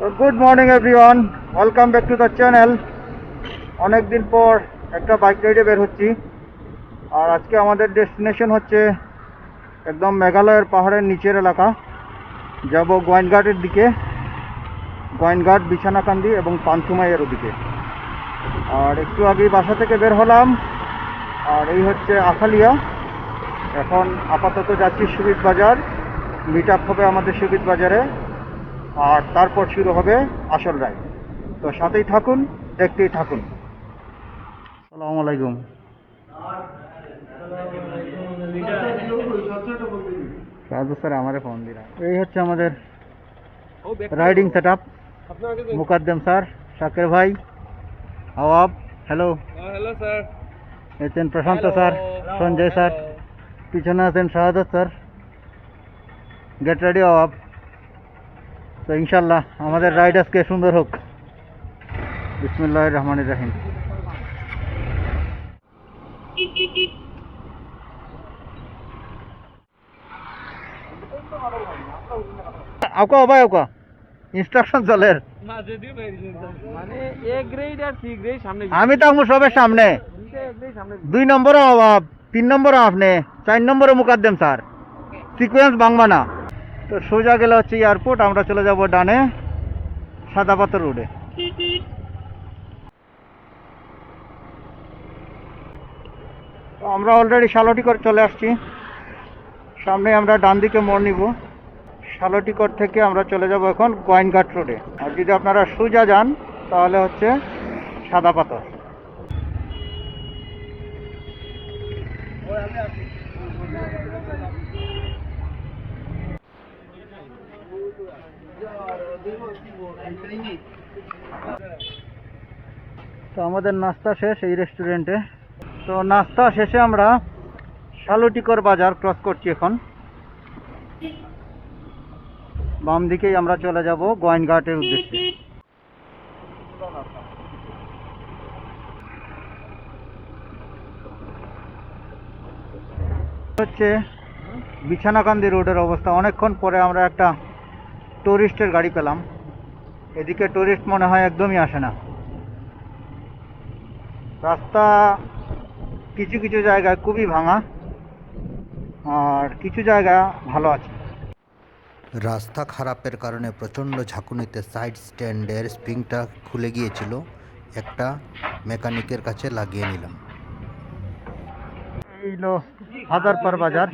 Good morning everyone welcome back to the channel অনেক দিন পর একটা বাইক রাইডে বের হচ্ছি। আর আজকে আমাদের ডেস্টিনেশন হচ্ছে একদম মেঘালয়ের পাহাড়ের নিচের এলাকা। যাব গোয়েনঘাটের দিকে। গোয়েনঘাট বিছানাকান্দি এবং পান্থুমাইয়ের ওদিকে। আর একটু আগেই বাসা থেকে বের হলাম। আর এই হচ্ছে আখালিয়া। এখন আপাতত যাচ্ছি সুবিদ বাজার। মিট আপ হবে আমাদের সুবিদ বাজারে। আর তারপর শুরু হবে আসল রাইড তো সাথেই থাকুন, দেখতেই থাকুন। আসসালামু আলাইকুম। স্যার, আমারে এই হচ্ছে আমাদের রাইডিং সেট আপ স্যার ভাই হ্যালো স্যার এছেন প্রশান্ত স্যার, সঞ্জয় স্যার, পিছনে আছেন শাহাদত স্যার। গেট রেডি আওয়াব। তো ইনশাল্লাহ আমাদের রাইড আজকে সুন্দর হোক। বিসমুল্লাহ রহমান রাহিম। আউকা ভাই আউকা। ইনস্ট্রাকশন চলের। মানে আমি তো সবের সামনে। দুই নম্বরও অভাব তিন নম্বরও আপনি চার নম্বরে মুকাদ্দেম স্যার। সিকোয়েন্স বাংবা না। তো সোজা গেলে হচ্ছে এয়ারপোর্ট আমরা চলে যাব ডানে, সাদা পাথর রোডে আমরা অলরেডি শালটিকর চলে আসছি। সামনে আমরা ডান দিকে মোড় নিব। শালটিকর থেকে আমরা চলে যাব এখন গোয়াইনঘাট রোডে আর যদি আপনারা সোজা যান, তাহলে হচ্ছে সাদা পাথর। তো আমাদের নাস্তা শেষ এই রেস্টুরেন্টে তো নাস্তা শেষে আমরা শালুটিকর বাজার ক্রস করছি এখন। বাম দিকেই আমরা চলে যাব গোয়াইনঘাটের উদ্দেশ্যে। হচ্ছে বিছানাকান্দি রোডের অবস্থা। অনেকক্ষণ পরে আমরা একটা টুরিস্টের গাড়ি পেলাম। এদিকে টুরিস্ট মনে হয় একদমই আসে না। রাস্তা কিছু কিছু জায়গায় খুবই ভাঙা আর কিছু জায়গা ভালো আছে। রাস্তা খারাপের কারণে প্রচণ্ড ঝাঁকুনিতে সাইড স্ট্যান্ডের স্প্রিংটা খুলে গিয়েছিল। একটা মেকানিকের কাছে লাগিয়ে নিলাম। এইলো হাজারপার বাজার।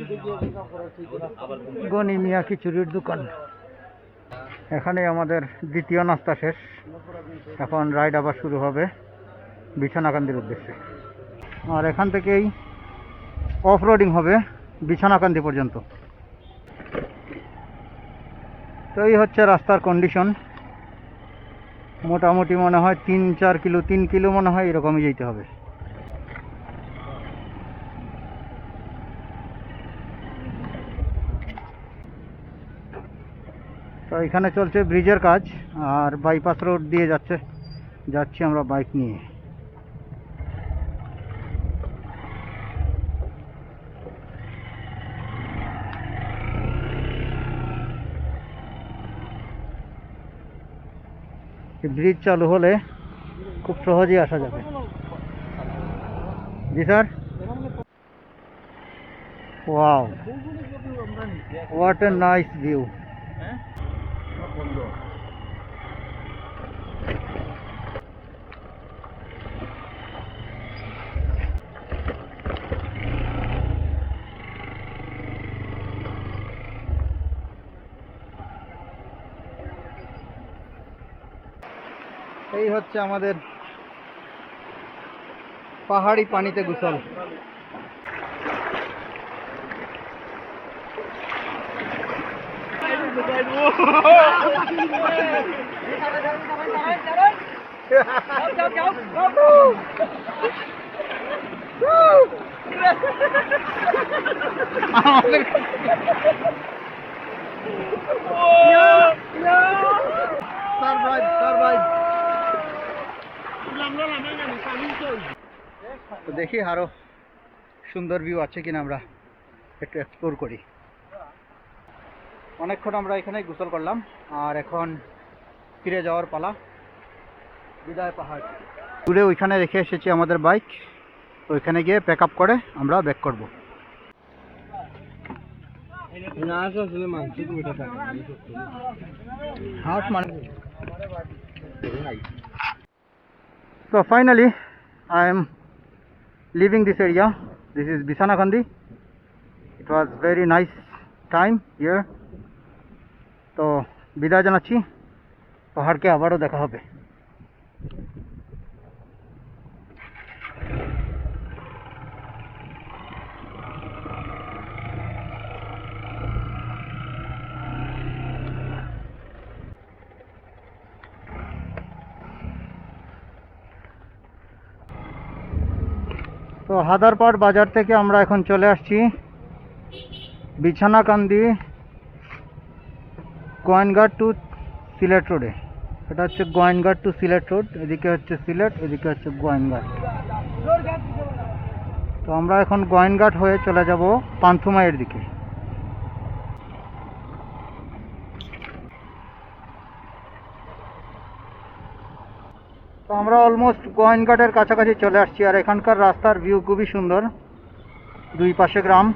গনি মিয়া খিচুড়ির দোকান। এখানে আমাদের দ্বিতীয় নাস্তা শেষ। এখন রাইড আবার শুরু হবে বিছানাকান্দির উদ্দেশ্যে। আর এখান থেকেই অফ রোডিং হবে বিছানাকান্দি পর্যন্ত। তো এই হচ্ছে রাস্তার কন্ডিশন মোটামুটি মনে হয় তিন চার কিলো, তিন কিলো মনে হয় এরকমই যেতে হবে। তো এখানে চলছে ব্রিজের কাজ, আর বাইপাস রোড দিয়ে যাচ্ছে। যাচ্ছি আমরা বাইক নিয়ে। ব্রিজ চালু হলে খুব সহজেই আসা যাবে। জি sir wow what a nice view এই হচ্ছে আমাদের পাহাড়ি পানিতে গোসল তো দেখি আরও সুন্দর ভিউ আছে কিনা আমরা একটু এক্সপ্লোর করি। অনেকক্ষণ আমরা এখানে গোসল করলাম আর এখন ফিরে যাওয়ার পালা। বিদায় পাহাড়। দূরে ওইখানে রেখে এসেছি আমাদের বাইক। ওইখানে গিয়ে প্যাক আপ করে আমরা ব্যাক করব। না আসলে মাংস দুটো টাকা হাট So finally, I am leaving this area. This is Bisanakandi. It was very nice time here. তো বিদায় জানাচ্ছি। পাহাড়কে আবারও দেখা হবে। তো হাদারপাড় বাজার থেকে আমরা এখন চলে আসছি। বিছানাকান্দি গোয়েনঘাট টু সিলেট রোডে। এটা হচ্ছে গোয়েনঘাট টু সিলেট রোড, এদিকে হচ্ছে সিলেট, এদিকে হচ্ছে গোয়েনঘাট। তো আমরা এখন গোয়েনঘাট হয়ে চলে যাব পান্থুমাইয়ের দিকে। তো আমরা অলমোস্ট গোয়েনঘাটের কাছাকাছি চলে আসছি, আর এখানকার রাস্তার ভিউ খুবই সুন্দর। দুই পাশে গ্রাম,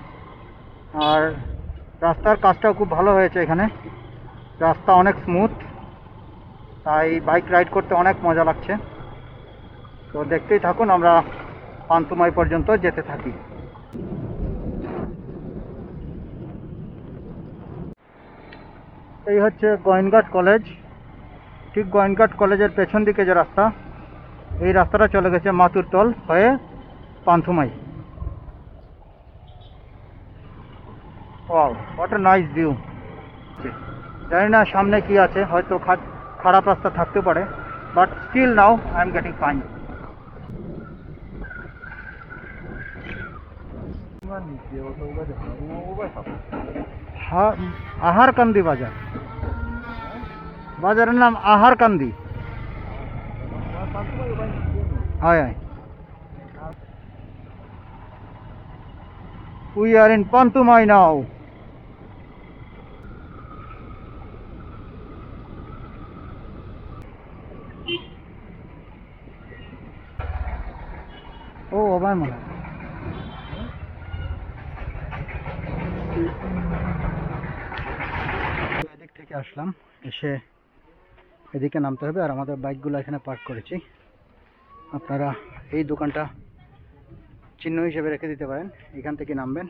আর রাস্তার কাজটাও খুব ভালো হয়েছে এখানে। রাস্তা অনেক স্মুথ তাই বাইক রাইড করতে অনেক মজা লাগছে। তো দেখতেই থাকুন, আমরা পান্তুমাই পর্যন্ত যেতে থাকি। এই হচ্ছে গোয়েনঘাট কলেজ। ঠিক গোয়েনঘাট কলেজের পেছন দিকে যে রাস্তা, এই রাস্তাটা চলে গেছে মাতুরতল হয়ে Panthumai wow what a nice view জানি না সামনে কি আছে, হয়তো খারাপ রাস্তা থাকতে পারে but still now I am getting fine Aharkandi বাজার। বাজারের নাম আহারকান্দি। হয় হয়। We are in Pantumai now. ও অবাই মনে এদিক থেকে আসলাম, এসে এদিকে নামতে হবে, আর আমাদের বাইকগুলো এখানে পার্ক করেছি। আপনারা এই দোকানটা চিহ্ন হিসেবে রেখে দিতে পারেন। এখান থেকে নামবেন।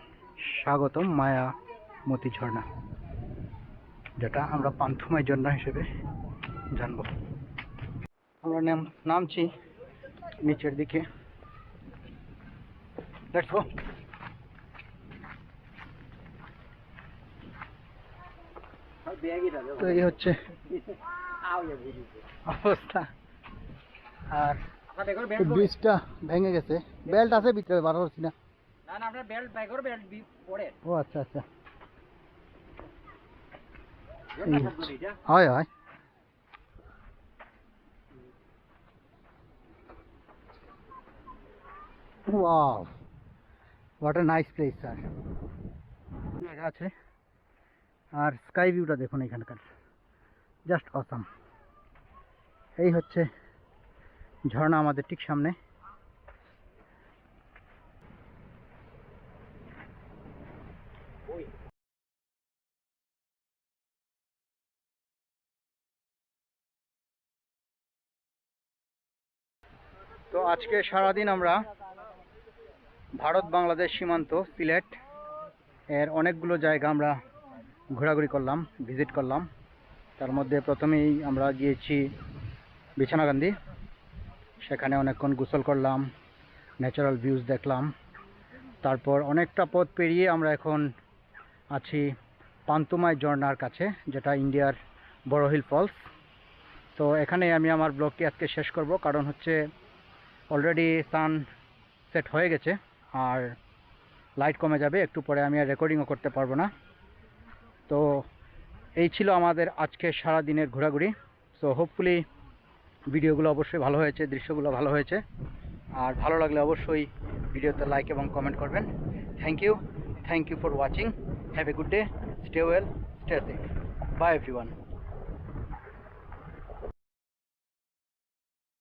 স্বাগতম, মায়া মতি ঝর্ণা, যেটা আমরা পান্থুমাই ঝর্ণা হিসেবে জানব। আমরা নাম নামছি নিচের দিকে। গো তো এই হচ্ছে অবস্থা। আর ব্রিজটা ভেঙে গেছে। বেল্ট আছে ভিতরে বার করছি না। ও আচ্ছা আচ্ছা। হয় হয়। What a nice place sir জায়গা আছে। আর স্কাই ভিউটা দেখুন এখানকার। জাস্ট অসাম এই হচ্ছে ঝর্ণা আমাদের ঠিক সামনে। তো আজকে সারাদিন আমরা ভারত বাংলাদেশ সীমান্ত সিলেট এর অনেকগুলো জায়গা আমরা ঘোরাঘুরি করলাম, ভিজিট করলাম। তার মধ্যে প্রথমেই আমরা গিয়েছি বিছানাকান্দি সেখানে অনেকক্ষণ গোসল করলাম ন্যাচারাল ভিউজ দেখলাম। তারপর অনেকটা পথ পেরিয়ে আমরা এখন আছি পান্তুমাই ঝর্ণার কাছে, যেটা ইন্ডিয়ার বড় হিল ফলস। তো এখানে আমি আমার ব্লগটি আজকে শেষ করব, কারণ হচ্ছে অলরেডি সান সেট হয়ে গেছে। আর লাইট কমে যাবে, একটু পরে আমি আর রেকর্ডিংও করতে পারব না। তো এই ছিল আমাদের আজকে সারা দিনের ঘোরাঘুরি। সো হোপফুলি ভিডিওগুলো অবশ্যই ভালো হয়েছে, দৃশ্যগুলো ভালো হয়েছে। আর ভালো লাগলে অবশ্যই ভিডিওতে লাইক এবং কমেন্ট করবেন। Thank you thank you for watching have a good day stay well stay safe bye everyone